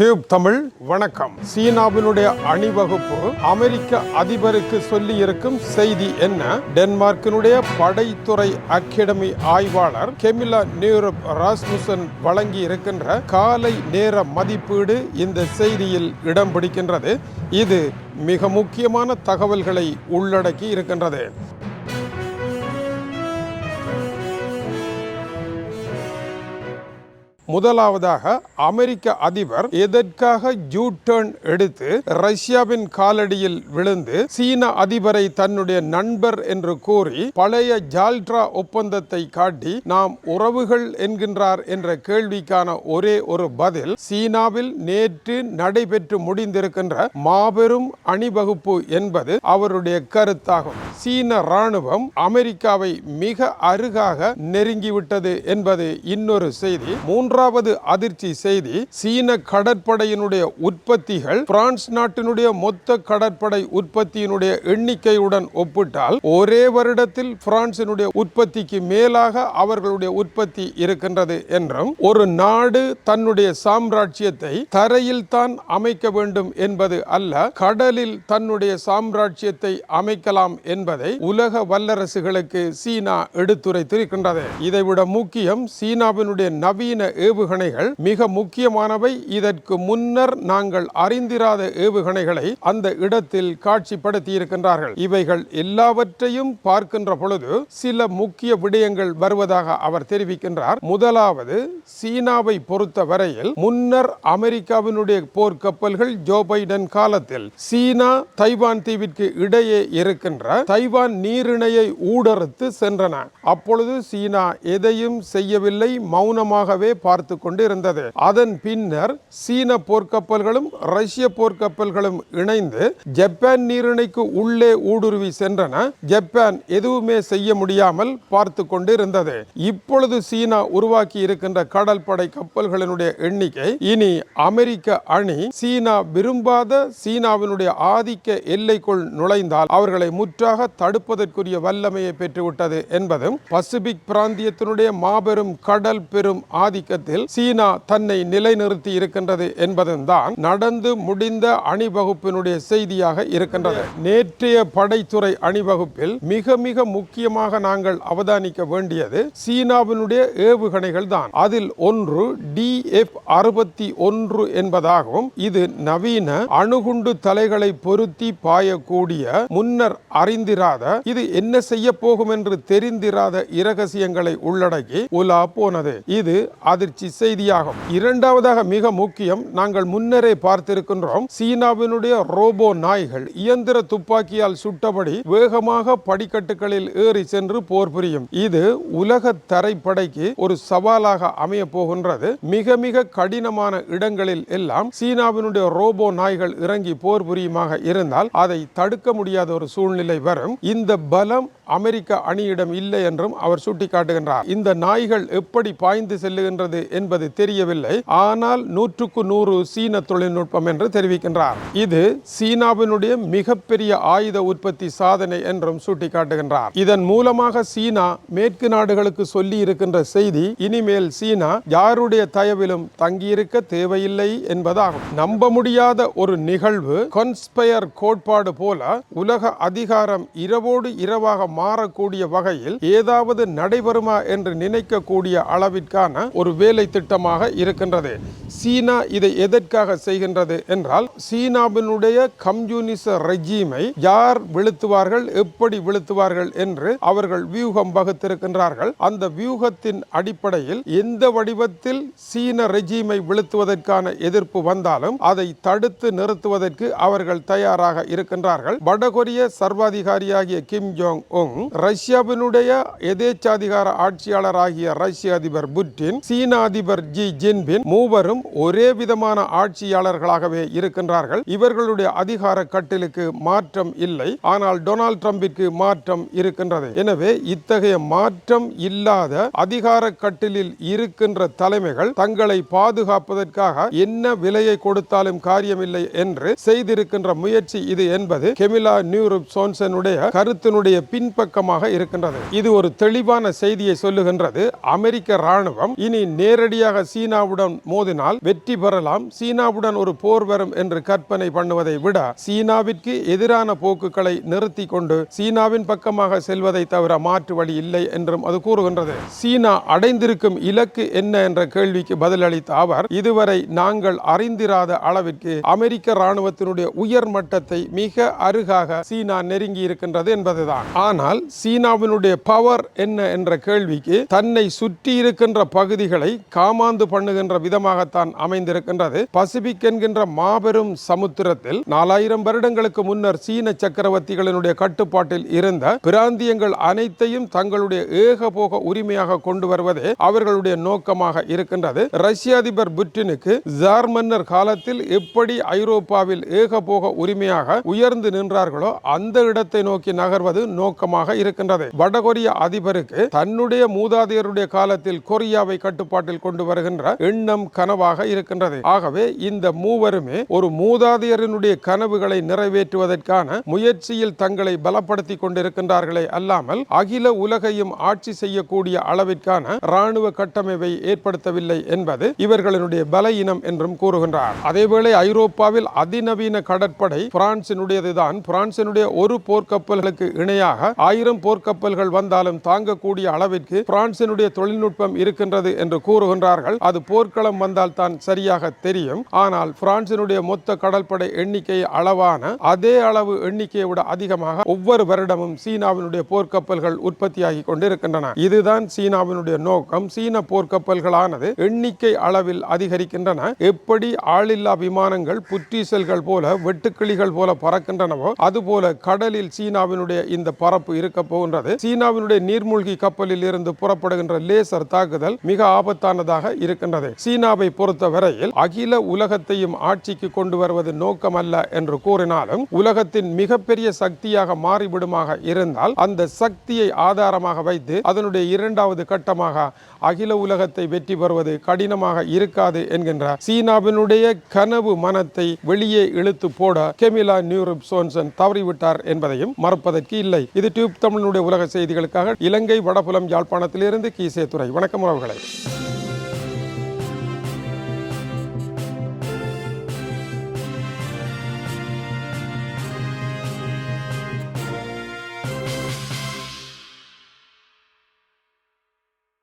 Tube Tamil. வணக்கம். சீனாவினுடைய அணிவகுப்பு அமெரிக்க அதிபருக்கு சொல்லி இருக்கும் செய்தி என்ன? டென்மார்க்கினுடைய படைத்துறை அகாடமி ஆய்வாளர் கெமிலா நியூரப் ராஸ்முசன் வழங்கி இருக்கின்ற காலை நேர மதிப்பீடு இந்த செய்தியில் இடம் பிடிக்கின்றது இது மிக முக்கியமான தகவல்களை உள்ளடக்கி இருக்கின்றது முதலாவதாக அமெரிக்க அதிபர் எதற்காக ஜூ டர்ன் எடுத்து ரஷ்யாவின் காலடியில் விழுந்து சீன அதிபரை தன்னுடைய நண்பர் என்று கூறி பழைய ஜால்ட்ரா ஒப்பந்தத்தை காட்டி நாம் உறவுகள் என்கின்றார் என்ற கேள்விக்கான ஒரே ஒரு பதில் சீனாவில் நேற்று நடைபெற்று முடிந்திருக்கின்ற மாபெரும் அணிவகுப்பு என்பது அவருடைய கருத்தாகும். சீன ராணுவம் அமெரிக்காவை மிக அருகாக நெருங்கிவிட்டது என்பது இன்னொரு செய்தி. மூன்றாவது அதிர்ச்சி செய்தி சீன கடற்படையினுடைய உற்பத்திகள் பிரான்ஸ் நாட்டினுடைய மொத்த கடற்படை உற்பத்தியினுடைய எண்ணிக்கையுடன் ஒப்பிட்டால் ஒரே வருடத்தில் பிரான்சினுடைய உற்பத்திக்கு மேலாக அவர்களுடைய உற்பத்தி இருக்கின்றது என்றும் ஒரு நாடு தன்னுடைய சாம்ராஜ்யத்தை தரையில் தான் அமைக்க வேண்டும் என்பது அல்ல கடலில் தன்னுடைய சாம்ராஜ்யத்தை அமைக்கலாம் என்பதை உலக வல்லரசுகளுக்கு சீனா எடுத்துரைத்திருக்கின்றது. இதைவிட முக்கியம் சீனாவினுடைய நவீன ஏவுகணைகள் மிக முக்கியமானவை. இதற்கு முன்னர் நாங்கள் அறிந்திராத ஏவுகணைகளை அந்த இடத்தில் காட்சிப்படுத்தி இருக்கின்றார்கள் இவைகள் எல்லாவற்றையும் பார்க்கின்ற பொழுது சில முக்கிய விடயங்கள் வருவதாக அவர் தெரிவிக்கின்றார். முதலாவது சீனாவை பொறுத்த வரையில் முன்னர் அமெரிக்காவினுடைய போர்க்கப்பல்கள் ஜோ பைடன் காலத்தில் சீனா தைவான் தீவிற்கு இடையே இருக்கின்ற தைவான் நீரிணையை ஊடறுத்து சென்றன. அப்பொழுது சீனா எதையும் செய்யவில்லை. மௌனமாகவே பார்த்து கொண்டு இருந்தது அதன் பின்னர் சீன போர்க்கப்பல்களும் ரஷ்ய போர்க்கப்பல்களும் இணைந்து ஜப்பான் நீரிணைக்கு உள்ளே ஊடுருவி சென்றன. ஜப்பான் எதுவுமே செய்ய முடியாமல் பார்த்து கொண்டு இருந்தது இப்பொழுது சீனா உருவாக்கி இருக்கின்ற கடல் படை கப்பல்களினுடைய எண்ணிக்கை இனி அமெரிக்க அணி சீனா விரும்பாத சீனாவினுடைய ஆதிக்க எல்லைக்குள் நுழைந்தால் அவர்களை முற்றாக தடுப்பதற்குரிய வல்லமையை பெற்றுவிட்டது என்பதும் பசிபிக் பிராந்தியத்தினுடைய மாபெரும் கடல் பெரும் ஆதிக்க ஆதிக்கத்தில் சீனா தன்னை நிலைநிறுத்தி இருக்கின்றது என்பதும் தான் நடந்து முடிந்த அணிவகுப்பினுடைய செய்தியாக இருக்கின்றது. நேற்றைய படைத்துறை அணிவகுப்பில் மிக மிக முக்கியமாக நாங்கள் அவதானிக்க வேண்டியது சீனாவினுடைய ஏவுகணைகள் தான். அதில் ஒன்று டி எஃப் அறுபத்தி ஒன்று என்பதாகவும் இது நவீன அணுகுண்டு தலைகளை பொருத்தி பாயக்கூடிய முன்னர் அறிந்திராத இது என்ன செய்ய போகும் என்று தெரிந்திராத இரகசியங்களை உள்ளடக்கி உலா போனது. இது முயற்சி செய்தியாகும். இரண்டாவதாக மிக முக்கியம் நாங்கள் முன்னரே பார்த்திருக்கின்றோம் சீனாவினுடைய ரோபோ நாய்கள் இயந்திர துப்பாக்கியால் சுட்டபடி வேகமாக படிக்கட்டுகளில் ஏறி சென்று போர் புரியும். இது உலக தரைப்படைக்கு ஒரு சவாலாக அமைய போகின்றது. மிக மிக கடினமான இடங்களில் எல்லாம் சீனாவினுடைய ரோபோ நாய்கள் இறங்கி போர் புரியுமாக இருந்தால் அதை தடுக்க முடியாத ஒரு சூழ்நிலை வரும். இந்த பலம் அமெரிக்க அணியிடம் இல்லை என்றும் அவர் சுட்டிக்காட்டுகின்றார். இந்த நாய்கள் எப்படி பாய்ந்து செல்லுகின்றது என்பது தெரியவில்லை. ஆனால் நூற்றுக்கு நூறு சீன தொழில்நுட்பம் என்று தெரிவிக்கின்றார். இது சீனாவினுடைய மிகப்பெரிய ஆயுத உற்பத்தி சாதனை என்றும் சுட்டிக்காட்டுகின்றார். இதன் மூலமாக சீனா மேற்கு நாடுகளுக்கு சொல்லி இருக்கின்ற செய்தி இனிமேல் சீனா யாருடைய தயவிலும் தங்கியிருக்க தேவையில்லை என்பதாகும். நம்ப முடியாத ஒரு நிகழ்வு கொன்ஸ்பயர் கோட்பாடு போல உலக அதிகாரம் இரவோடு இரவாக மாறக்கூடிய வகையில் ஏதாவது நடைபெறுமா என்று நினைக்கக்கூடிய அளவிற்கான ஒரு வேலை திட்டமாக இருக்கின்றது. சீனா இதை எதற்காக செய்கின்றது என்றால் சீனாவினுடைய கம்யூனிச ரெஜீமை யார் விழுத்துவார்கள் எப்படி விழுத்துவார்கள் என்று அவர்கள் வியூகம் வகுத்திருக்கின்றார்கள். அந்த வியூகத்தின் அடிப்படையில் எந்த வடிவத்தில் சீன ரெஜீமை வீழ்த்துவதற்கான எதிர்ப்பு வந்தாலும் அதை தடுத்து நிறுத்துவதற்கு அவர்கள் தயாராக இருக்கின்றார்கள். வடகொரிய சர்வாதிகாரியாகிய கிம் ஜோங் உங் ரஷ்யாவினுடைய எதேச்சாதிகார ஆட்சியாளராகிய ரஷ்ய அதிபர் புட்டின் சீன அதிபர் ஜி ஜின்பின் மூவரும் ஒரே விதமான ஆட்சியாளர்களாகவே இருக்கின்றார்கள். இவர்களுடைய அதிகார கட்டிலுக்கு மாற்றம் இல்லை. ஆனால் டொனால்ட் ட்ரம்பிற்கு மாற்றம் இருக்கின்றது. எனவே இத்தகைய மாற்றம் இல்லாத அதிகார கட்டிலில் இருக்கின்ற தலைமைகள் தங்களை பாதுகாப்பதற்காக என்ன விலையை கொடுத்தாலும் காரியமில்லை என்று செய்திருக்கின்ற முயற்சி இது என்பது கெமிலா நியூரூப் சோன்சனுடைய கருத்தினுடைய பின்ப பிற்பக்கமாக இருக்கின்றது. இது ஒரு தெளிவான செய்தியை சொல்லுகின்றது. அமெரிக்க ராணுவம் இனி நேரடியாக சீனாவுடன் மோதினால் வெற்றி பெறலாம். சீனாவுடன் ஒரு போர் வரும் என்று கற்பனை பண்ணுவதை விட சீனாவிற்கு எதிரான போக்குகளை நிறுத்தி கொண்டு சீனாவின் பக்கமாக செல்வதை தவிர மாற்று வழி இல்லை என்றும் அது கூறுகின்றது. சீனா அடைந்திருக்கும் இலக்கு என்ன என்ற கேள்விக்கு பதிலளித்த அவர் இதுவரை நாங்கள் அறிந்திராத அளவிற்கு அமெரிக்க ராணுவத்தினுடைய உயர் மட்டத்தை மிக அருகாக சீனா நெருங்கி இருக்கின்றது என்பதுதான். ஆனால் சீனாவினுடைய பவர் என்ன என்ற கேள்விக்கு தன்னை சுற்றி இருக்கின்ற பகுதிகளை காமாந்து பண்ணுகின்ற விதமாகத்தான் அமைந்திருக்கின்றது. பசிபிக் என்கின்ற மாபெரும் சமுத்திரத்தில் நாலாயிரம் வருடங்களுக்கு முன்னர் சீன சக்கரவர்த்திகளினுடைய கட்டுப்பாட்டில் இருந்த பிராந்தியங்கள் அனைத்தையும் தங்களுடைய ஏகபோக உரிமையாக கொண்டு வருவதே அவர்களுடைய நோக்கமாக இருக்கின்றது. ரஷ்ய அதிபர் புட்டினுக்கு ஜார் மன்னர் காலத்தில் எப்படி ஐரோப்பாவில் ஏகபோக உரிமையாக உயர்ந்து நின்றார்களோ அந்த இடத்தை நோக்கி நகர்வது நோக்கம் நோக்கமாக இருக்கின்றது. வடகொரிய அதிபருக்கு தன்னுடைய மூதாதையருடைய காலத்தில் கொரியாவை கட்டுப்பாட்டில் கொண்டு வருகின்ற எண்ணம் கனவாக இருக்கின்றது. ஆகவே இந்த மூவருமே ஒரு மூதாதையரினுடைய கனவுகளை நிறைவேற்றுவதற்கான முயற்சியில் தங்களை பலப்படுத்தி கொண்டிருக்கின்றார்களே அல்லாமல் அகில உலகையும் ஆட்சி செய்யக்கூடிய அளவிற்கான ராணுவ கட்டமைப்பை ஏற்படுத்தவில்லை என்பது இவர்களினுடைய பலயினம் என்றும் கூறுகின்றார். அதேவேளை ஐரோப்பாவில் அதிநவீன கடற்படை பிரான்சினுடையதுதான். பிரான்சினுடைய ஒரு போர்க்கப்பல்களுக்கு இணையாக ஆயிரம் போர்க்கப்பல்கள் வந்தாலும் தாங்கக்கூடிய அளவிற்கு பிரான்சினுடைய தொழில்நுட்பம் இருக்கின்றது என்று கூறுகின்றார்கள். அது போர்க்களம் வந்தால் தான் சரியாக தெரியும். ஆனால் பிரான்சினுடைய மொத்த கடற்படை எண்ணிக்கை அளவான அதே அளவு எண்ணிக்கையை விட அதிகமாக ஒவ்வொரு வருடமும் சீனாவினுடைய போர்க்கப்பல்கள் உற்பத்தியாகி கொண்டிருக்கின்றன. இதுதான் சீனாவினுடைய நோக்கம். சீன போர்க்கப்பல்களானது எண்ணிக்கை அளவில் அதிகரிக்கின்றன. எப்படி ஆளில்லா விமானங்கள் புற்றீசல்கள் போல வெட்டுக்கிளிகள் போல பறக்கின்றனவோ அதுபோல கடலில் சீனாவினுடைய இந்த பரப்பு இருக்க போகின்றது. சீனாவினுடைய நீர்மூழ்கி கப்பலில் இருந்து புறப்படுகின்ற லேசர் தாக்குதல் மிக ஆபத்தானதாக இருக்கின்றது. சீனாவை பொறுத்த வரையில் அகில உலகத்தையும் ஆட்சிக்கு கொண்டு வருவது நோக்கமல்ல என்று கூறினாலும் உலகத்தின் மிகப்பெரிய சக்தியாக மாறிவிடுமாக இருந்தால் அந்த சக்தியை ஆதாரமாக வைத்து அதனுடைய இரண்டாவது கட்டமாக அகில உலகத்தை வெற்றி பெறுவது கடினமாக இருக்காது என்கின்ற சீனாவினுடைய கனவு மனத்தை வெளியே இழுத்து போட கெமிலா நியூரப் சோன்சன் தவறிவிட்டார் என்பதையும் மறப்பதற்கு இல்லை. இது டியூப் தமிழனுடைய உலக செய்திகளுக்காக இலங்கை வடபுலம் யாழ்ப்பாணத்திலிருந்து கீசே துறை வணக்கம் உறவுகளை.